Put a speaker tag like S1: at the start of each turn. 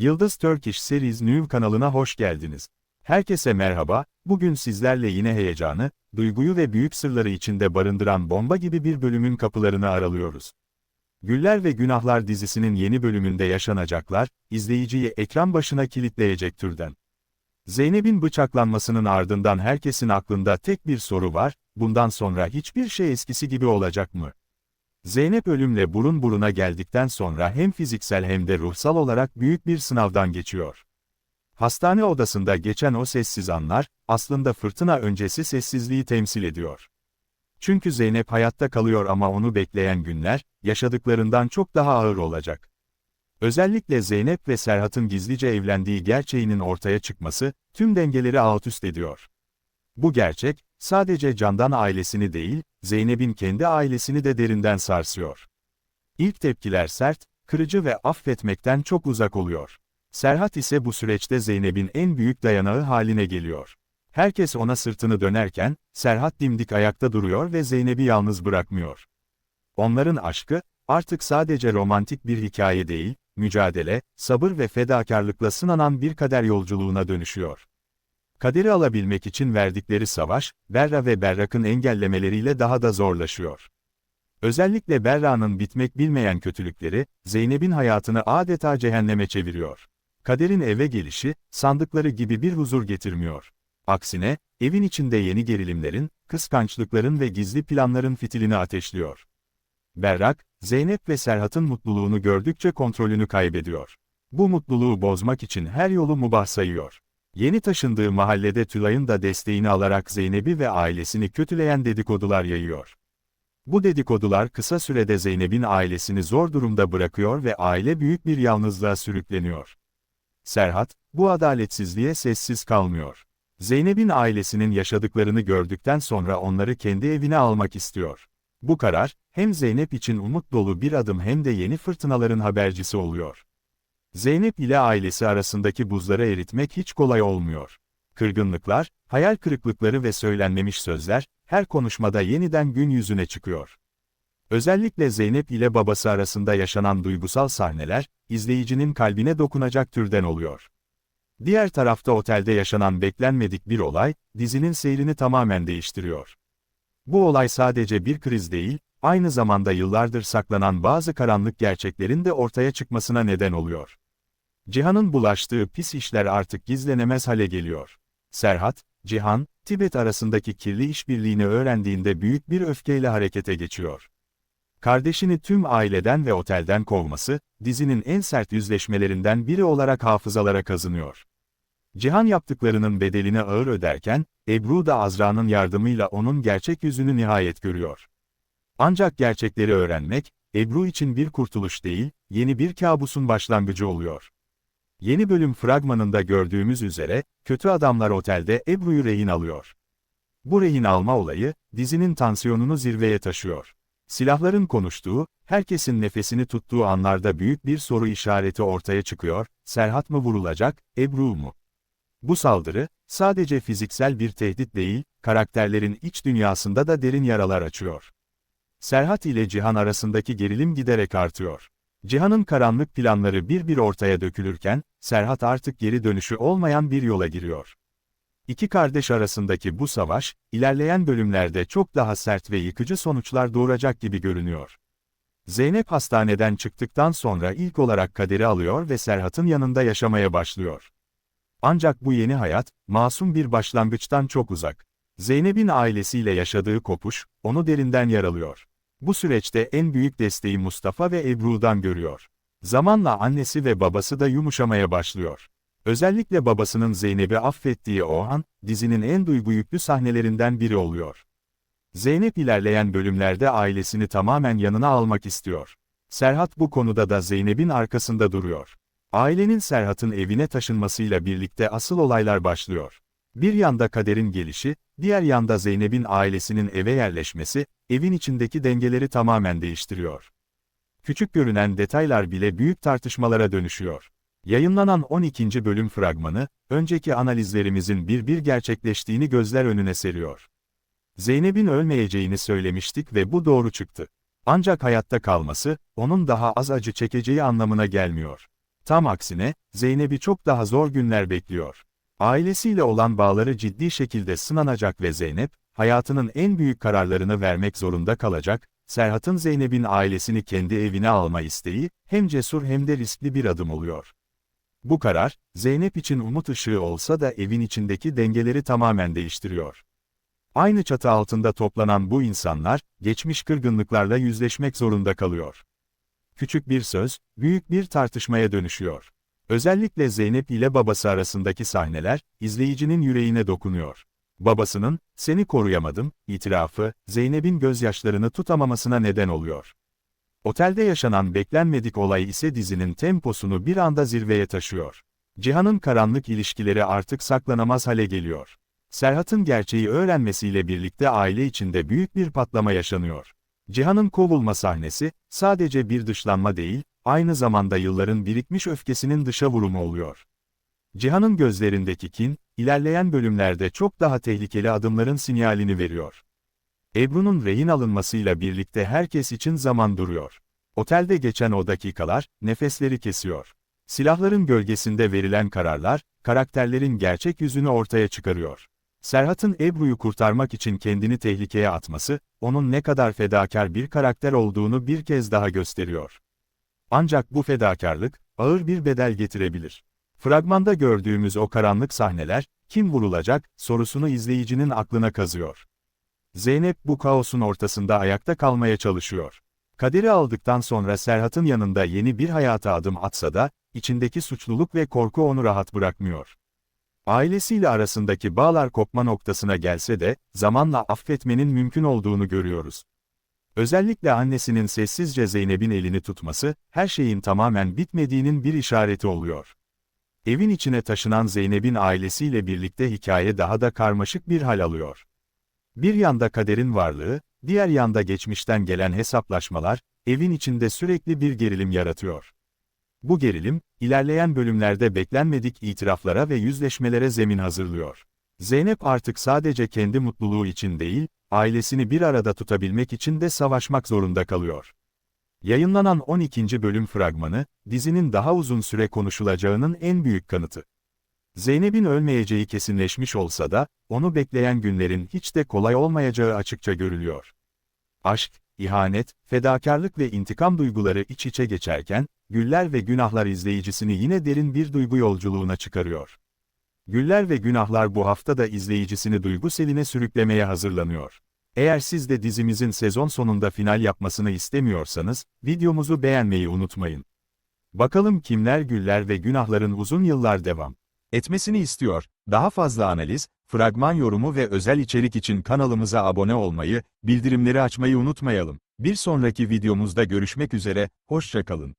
S1: Yıldız Turkish Series New kanalına hoş geldiniz. Herkese merhaba, bugün sizlerle yine heyecanı, duyguyu ve büyük sırları içinde barındıran bomba gibi bir bölümün kapılarını aralıyoruz. Güller ve Günahlar dizisinin yeni bölümünde yaşanacaklar, izleyiciyi ekran başına kilitleyecek türden. Zeynep'in bıçaklanmasının ardından herkesin aklında tek bir soru var, bundan sonra hiçbir şey eskisi gibi olacak mı? Zeynep ölümle burun buruna geldikten sonra hem fiziksel hem de ruhsal olarak büyük bir sınavdan geçiyor. Hastane odasında geçen o sessiz anlar, aslında fırtına öncesi sessizliği temsil ediyor. Çünkü Zeynep hayatta kalıyor ama onu bekleyen günler, yaşadıklarından çok daha ağır olacak. Özellikle Zeynep ve Serhat'ın gizlice evlendiği gerçeğinin ortaya çıkması, tüm dengeleri alt üst ediyor. Bu gerçek, sadece Candan ailesini değil, Zeynep'in kendi ailesini de derinden sarsıyor. İlk tepkiler sert, kırıcı ve affetmekten çok uzak oluyor. Serhat ise bu süreçte Zeynep'in en büyük dayanağı haline geliyor. Herkes ona sırtını dönerken, Serhat dimdik ayakta duruyor ve Zeynep'i yalnız bırakmıyor. Onların aşkı, artık sadece romantik bir hikaye değil, mücadele, sabır ve fedakarlıkla sınanan bir kader yolculuğuna dönüşüyor. Kaderi alabilmek için verdikleri savaş, Berra ve Berrak'ın engellemeleriyle daha da zorlaşıyor. Özellikle Berra'nın bitmek bilmeyen kötülükleri, Zeynep'in hayatını adeta cehenneme çeviriyor. Kader'in eve gelişi, sandıkları gibi bir huzur getirmiyor. Aksine, evin içinde yeni gerilimlerin, kıskançlıkların ve gizli planların fitilini ateşliyor. Berrak, Zeynep ve Serhat'ın mutluluğunu gördükçe kontrolünü kaybediyor. Bu mutluluğu bozmak için her yolu mubah sayıyor. Yeni taşındığı mahallede Tülay'ın da desteğini alarak Zeynep'i ve ailesini kötüleyen dedikodular yayıyor. Bu dedikodular kısa sürede Zeynep'in ailesini zor durumda bırakıyor ve aile büyük bir yalnızlığa sürükleniyor. Serhat, bu adaletsizliğe sessiz kalmıyor. Zeynep'in ailesinin yaşadıklarını gördükten sonra onları kendi evine almak istiyor. Bu karar, hem Zeynep için umut dolu bir adım hem de yeni fırtınaların habercisi oluyor. Zeynep ile ailesi arasındaki buzları eritmek hiç kolay olmuyor. Kırgınlıklar, hayal kırıklıkları ve söylenmemiş sözler, her konuşmada yeniden gün yüzüne çıkıyor. Özellikle Zeynep ile babası arasında yaşanan duygusal sahneler, izleyicinin kalbine dokunacak türden oluyor. Diğer tarafta otelde yaşanan beklenmedik bir olay, dizinin seyrini tamamen değiştiriyor. Bu olay sadece bir kriz değil, aynı zamanda yıllardır saklanan bazı karanlık gerçeklerin de ortaya çıkmasına neden oluyor. Cihan'ın bulaştığı pis işler artık gizlenemez hale geliyor. Serhat, Cihan, Tibet arasındaki kirli işbirliğini öğrendiğinde büyük bir öfkeyle harekete geçiyor. Kardeşini tüm aileden ve otelden kovması, dizinin en sert yüzleşmelerinden biri olarak hafızalara kazınıyor. Cihan yaptıklarının bedelini ağır öderken, Ebru da Azra'nın yardımıyla onun gerçek yüzünü nihayet görüyor. Ancak gerçekleri öğrenmek, Ebru için bir kurtuluş değil, yeni bir kabusun başlangıcı oluyor. Yeni bölüm fragmanında gördüğümüz üzere, kötü adamlar otelde Ebru'yu rehin alıyor. Bu rehin alma olayı, dizinin tansiyonunu zirveye taşıyor. Silahların konuştuğu, herkesin nefesini tuttuğu anlarda büyük bir soru işareti ortaya çıkıyor, Serhat mı vurulacak, Ebru mu? Bu saldırı, sadece fiziksel bir tehdit değil, karakterlerin iç dünyasında da derin yaralar açıyor. Serhat ile Cihan arasındaki gerilim giderek artıyor. Cihan'ın karanlık planları bir bir ortaya dökülürken, Serhat artık geri dönüşü olmayan bir yola giriyor. İki kardeş arasındaki bu savaş, ilerleyen bölümlerde çok daha sert ve yıkıcı sonuçlar doğuracak gibi görünüyor. Zeynep hastaneden çıktıktan sonra ilk olarak kaderi alıyor ve Serhat'ın yanında yaşamaya başlıyor. Ancak bu yeni hayat, masum bir başlangıçtan çok uzak. Zeynep'in ailesiyle yaşadığı kopuş, onu derinden yaralıyor. Bu süreçte en büyük desteği Mustafa ve Ebru'dan görüyor. Zamanla annesi ve babası da yumuşamaya başlıyor. Özellikle babasının Zeynep'i affettiği o an, dizinin en duygu yüklü sahnelerinden biri oluyor. Zeynep ilerleyen bölümlerde ailesini tamamen yanına almak istiyor. Serhat bu konuda da Zeynep'in arkasında duruyor. Ailenin Serhat'ın evine taşınmasıyla birlikte asıl olaylar başlıyor. Bir yanda kaderin gelişi, diğer yanda Zeynep'in ailesinin eve yerleşmesi, evin içindeki dengeleri tamamen değiştiriyor. Küçük görünen detaylar bile büyük tartışmalara dönüşüyor. Yayınlanan 12. bölüm fragmanı, önceki analizlerimizin bir bir gerçekleştiğini gözler önüne seriyor. Zeynep'in ölmeyeceğini söylemiştik ve bu doğru çıktı. Ancak hayatta kalması, onun daha az acı çekeceği anlamına gelmiyor. Tam aksine, Zeynep'i çok daha zor günler bekliyor. Ailesiyle olan bağları ciddi şekilde sınanacak ve Zeynep, hayatının en büyük kararlarını vermek zorunda kalacak, Serhat'ın Zeynep'in ailesini kendi evine alma isteği, hem cesur hem de riskli bir adım oluyor. Bu karar, Zeynep için umut ışığı olsa da evin içindeki dengeleri tamamen değiştiriyor. Aynı çatı altında toplanan bu insanlar, geçmiş kırgınlıklarla yüzleşmek zorunda kalıyor. Küçük bir söz, büyük bir tartışmaya dönüşüyor. Özellikle Zeynep ile babası arasındaki sahneler, izleyicinin yüreğine dokunuyor. Babasının, seni koruyamadım, itirafı, Zeynep'in gözyaşlarını tutamamasına neden oluyor. Otelde yaşanan beklenmedik olay ise dizinin temposunu bir anda zirveye taşıyor. Cihan'ın karanlık ilişkileri artık saklanamaz hale geliyor. Serhat'ın gerçeği öğrenmesiyle birlikte aile içinde büyük bir patlama yaşanıyor. Cihan'ın kovulma sahnesi, sadece bir dışlanma değil, aynı zamanda yılların birikmiş öfkesinin dışa vurumu oluyor. Cihan'ın gözlerindeki kin, ilerleyen bölümlerde çok daha tehlikeli adımların sinyalini veriyor. Ebru'nun rehin alınmasıyla birlikte herkes için zaman duruyor. Otelde geçen o dakikalar, nefesleri kesiyor. Silahların gölgesinde verilen kararlar, karakterlerin gerçek yüzünü ortaya çıkarıyor. Serhat'ın Ebru'yu kurtarmak için kendini tehlikeye atması, onun ne kadar fedakar bir karakter olduğunu bir kez daha gösteriyor. Ancak bu fedakarlık, ağır bir bedel getirebilir. Fragmanda gördüğümüz o karanlık sahneler, kim vurulacak, sorusunu izleyicinin aklına kazıyor. Zeynep bu kaosun ortasında ayakta kalmaya çalışıyor. Kaderi aldıktan sonra Serhat'ın yanında yeni bir hayata adım atsa da, içindeki suçluluk ve korku onu rahat bırakmıyor. Ailesiyle arasındaki bağlar kopma noktasına gelse de, zamanla affetmenin mümkün olduğunu görüyoruz. Özellikle annesinin sessizce Zeynep'in elini tutması, her şeyin tamamen bitmediğinin bir işareti oluyor. Evin içine taşınan Zeynep'in ailesiyle birlikte hikaye daha da karmaşık bir hal alıyor. Bir yanda kaderin varlığı, diğer yanda geçmişten gelen hesaplaşmalar, evin içinde sürekli bir gerilim yaratıyor. Bu gerilim, ilerleyen bölümlerde beklenmedik itiraflara ve yüzleşmelere zemin hazırlıyor. Zeynep artık sadece kendi mutluluğu için değil, ailesini bir arada tutabilmek için de savaşmak zorunda kalıyor. Yayınlanan 12. bölüm fragmanı, dizinin daha uzun süre konuşulacağının en büyük kanıtı. Zeynep'in ölmeyeceği kesinleşmiş olsa da, onu bekleyen günlerin hiç de kolay olmayacağı açıkça görülüyor. Aşk, ihanet, fedakarlık ve intikam duyguları iç içe geçerken, Güller ve Günahlar izleyicisini yine derin bir duygu yolculuğuna çıkarıyor. Güller ve Günahlar bu hafta da izleyicisini duygu seline sürüklemeye hazırlanıyor. Eğer siz de dizimizin sezon sonunda final yapmasını istemiyorsanız, videomuzu beğenmeyi unutmayın. Bakalım kimler Güller ve Günahların uzun yıllar devam etmesini istiyor. Daha fazla analiz, fragman yorumu ve özel içerik için kanalımıza abone olmayı, bildirimleri açmayı unutmayalım. Bir sonraki videomuzda görüşmek üzere, hoşçakalın.